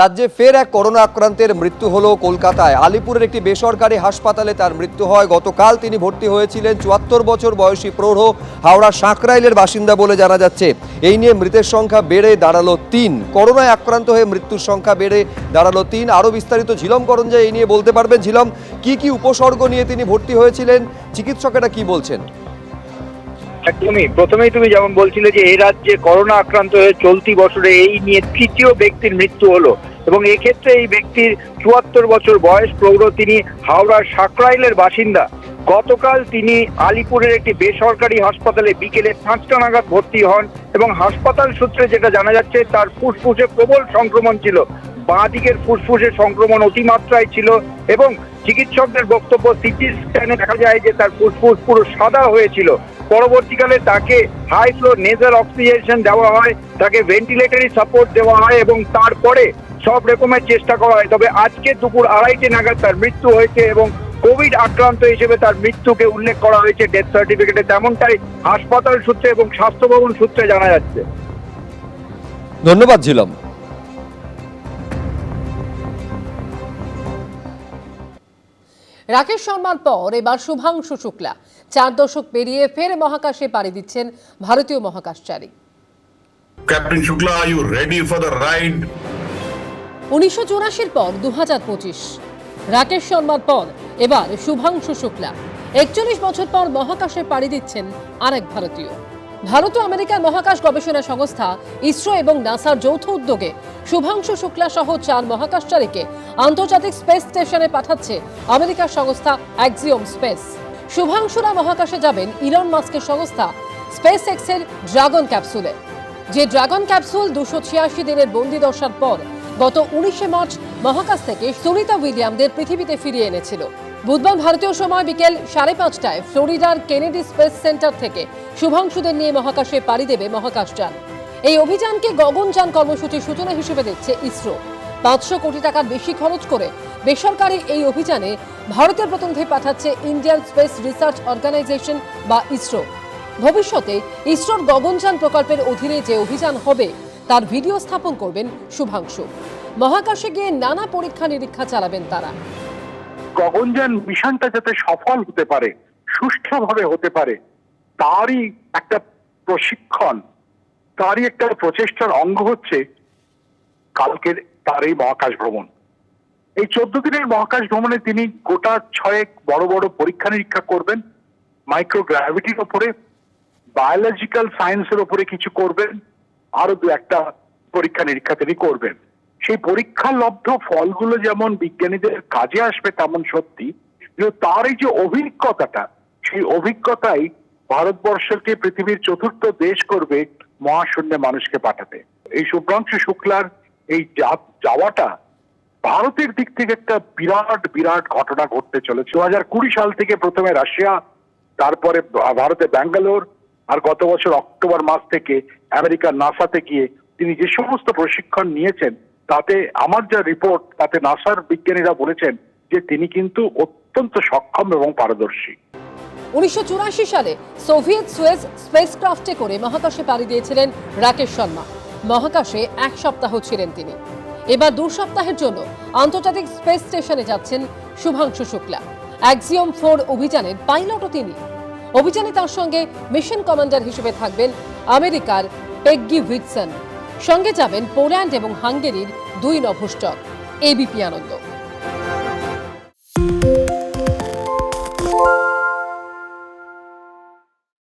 রাজ্যে ফের এক করোনা আক্রান্তের মৃত্যু হলো কলকাতায়। আলিপুরের একটি বেসরকারি হাসপাতালে তার মৃত্যু হয়। গতকাল তিনি ভর্তি হয়েছিলেন চুয়াত্তর বছর বয়সী প্রৌঢ় হাওড়া সাঁকরাইলের বাসিন্দা বলে জানা যাচ্ছে। এই নিয়ে মৃতের সংখ্যা বেড়ে দাঁড়াল তিন। করোনায় আক্রান্ত হয়ে মৃত্যুর সংখ্যা বেড়ে দাঁড়াল তিন। আরও বিস্তারিত ঝিলম করঞ্জা এই নিয়ে বলতে পারবেন ঝিলম। কি কি উপসর্গ নিয়ে তিনি ভর্তি হয়েছিলেন? চিকিৎসকেরা কি বলছেন? একদমই। প্রথমেই তুমি যেমন বলছিলে যে এই রাজ্যে করোনা আক্রান্ত হয়ে চলতি বছরে এই নিয়ে তৃতীয় ব্যক্তির মৃত্যু হলো এবং এক্ষেত্রে এই ব্যক্তির চুয়াত্তর বছর বয়স প্রৌঢ় তিনি হাওড়ার সাকরাইলের বাসিন্দা। গতকাল তিনি আলিপুরের একটি বেসরকারি হাসপাতালে বিকেলে পাঁচটা নাগাদ ভর্তি হন এবং হাসপাতাল সূত্রে যেটা জানা যাচ্ছে তার ফুসফুসে প্রবল সংক্রমণ ছিল। বাঁ দিকের ফুসফুসে সংক্রমণ অতিমাত্রায় ছিল এবং চিকিৎসকদের বক্তব্য সিটি স্ক্যানে দেখা যায় যে তার ফুসফুস পুরো সাদা হয়েছিল। পরবর্তীকালে তাকে হাই ফ্লো নেজাল অক্সিজেশন দেওয়া হয়, তাকে ভেন্টিলেটরি সাপোর্ট দেওয়া হয় এবং তারপরে সব রকমের চেষ্টা করা হয়। তবে আজকে দুপুর আড়াইটে নাগাদ তার মৃত্যু হয়েছে এবং কোভিড আক্রান্ত হিসেবে তার মৃত্যুকে উল্লেখ করা হয়েছে ডেথ সার্টিফিকেটে তেমনটাই হাসপাতাল সূত্রে এবং স্বাস্থ্য ভবন সূত্রে জানা যাচ্ছে। ধন্যবাদ ঝিলম। রাকেশ শর্মার পর এবার শুভাংশু শুক্লা। চার দশক পেরিয়ে ফের মহাকাশে পাড়ি দিচ্ছেন ভারতীয় মহাকাশচারী Captain Shukla, are you ready for the ride? উনিশশো চুরাশির পর দু হাজার পঁচিশ। রাকেশ শর্মার পর এবার শুভাংশু শুক্লা। একচল্লিশ বছর পর মহাকাশে পাড়ি দিচ্ছেন আরেক ভারতীয়। ভারত ও আমেরিকার মহাকাশ গবেষণা সংস্থা ইসরো এবং নাসার যৌথ উদ্যোগে শুভাংশু শুক্লা সহ চার মহাকাশচারীকে আন্তর্জাতিক স্পেস স্টেশনে পাঠাচ্ছে আমেরিকার সংস্থা অ্যাক্সিওম স্পেস শুভাংশুরা মহাকাশে যাবেন ইলন মাস্কের সংস্থা স্পেস এক্সের ড্রাগন ক্যাপসুলে যে ড্রাগন ক্যাপসুল দুশো ছিয়াশি দিনের বন্দি দশার পর গত উনিশে মার্চ মহাকাশ থেকে সুনিতা উইলিয়ামদের পৃথিবীতে ফিরিয়ে এনেছিল। বুধবার ভারতীয় সময় বিকেল সাড়ে পাঁচটায় ফ্লোরিডার কেনেডি স্পেস সেন্টার থেকে শুভাংশুদের নিয়ে মহাকাশে পাড়ি দেবে মহাকাশযান। এই অভিযানকে গগনযান কর্মসূচির সূচনা হিসেবে দেখছে ইসরো। পাঁচশো কোটি টাকার বেশি খরচ করে বেসরকারি এই অভিযানে ভারতের প্রতিনিধি পাঠাচ্ছে ইন্ডিয়ান স্পেস রিসার্চ অর্গানাইজেশন বা ইসরো। ভবিষ্যতে ইসরোর গগনযান প্রকল্পের অধীনে যে অভিযান হবে, তার ভিডিও স্থাপন করবেন শুভাংশু। মহাকাশে গিয়ে নানা পরীক্ষা নিরীক্ষা চালাবেন তারা। গগনযান মিশনটা যাতে সফল হতে পারে, সুষ্ঠুভাবে হতে পারে, তারই একটা প্রশিক্ষণ, তারই একটা প্রচেষ্টার অঙ্গ হচ্ছে কালকের তার এই মহাকাশ ভ্রমণ। এই চোদ্দ দিনের মহাকাশ ভ্রমণে তিনি গোটা ছয়েক বড় বড় পরীক্ষা নিরীক্ষা করবেন মাইক্রোগ্র্যাভিটির ওপরে বায়োলজিক্যাল সায়েন্সের ওপরে কিছু করবেন আরও দু একটা পরীক্ষা নিরীক্ষা তিনি করবেন। সেই পরীক্ষা লব্ধ ফলগুলো যেমন বিজ্ঞানীদের কাজে আসবে তেমন সত্যি, কিন্তু তার এই যে অভিজ্ঞতাটা, সেই অভিজ্ঞতাই ভারতবর্ষকে পৃথিবীর চতুর্থ দেশ করবে মহাশূন্যে মানুষকে পাঠাতে। এই শুভ্রাংশু শুক্লার এই যাওয়াটা ভারতের দিক থেকে একটা বিরাট বিরাট ঘটনা ঘটতে চলেছে। দু হাজার কুড়ি সাল থেকে প্রথমে রাশিয়া, তারপরে ভারতে ব্যাঙ্গালোর, আর গত বছর অক্টোবর মাস থেকে আমেরিকার নাসাতে গিয়ে তিনি যে সমস্ত প্রশিক্ষণ নিয়েছেন, তাতে আমার যা রিপোর্ট তাতে নাসার বিজ্ঞানীরা বলেছেন যে তিনি কিন্তু অত্যন্ত সক্ষম এবং পারদর্শী। উনিশশো চুরাশি সালে সোভিয়েত সুয়েজ স্পেসক্রাফটে করে মহাকাশে পাড়ি দিয়েছিলেন রাকেশ শর্মা। মহাকাশে এক সপ্তাহ ছিলেন তিনি। এবার দু সপ্তাহের জন্য আন্তর্জাতিক স্পেস স্টেশনে যাচ্ছেন শুভাংশু শুক্লা। অ্যাক্সিয়ম ফোর অভিযানের পাইলটও তিনি। অভিযানে তার সঙ্গে মিশন কমান্ডার হিসেবে থাকবেন আমেরিকার পেগ্গি হুইটসন। সঙ্গে যাবেন পোল্যান্ড এবং হাঙ্গেরির দুই নভোষ্টক এবিপি আনন্দ।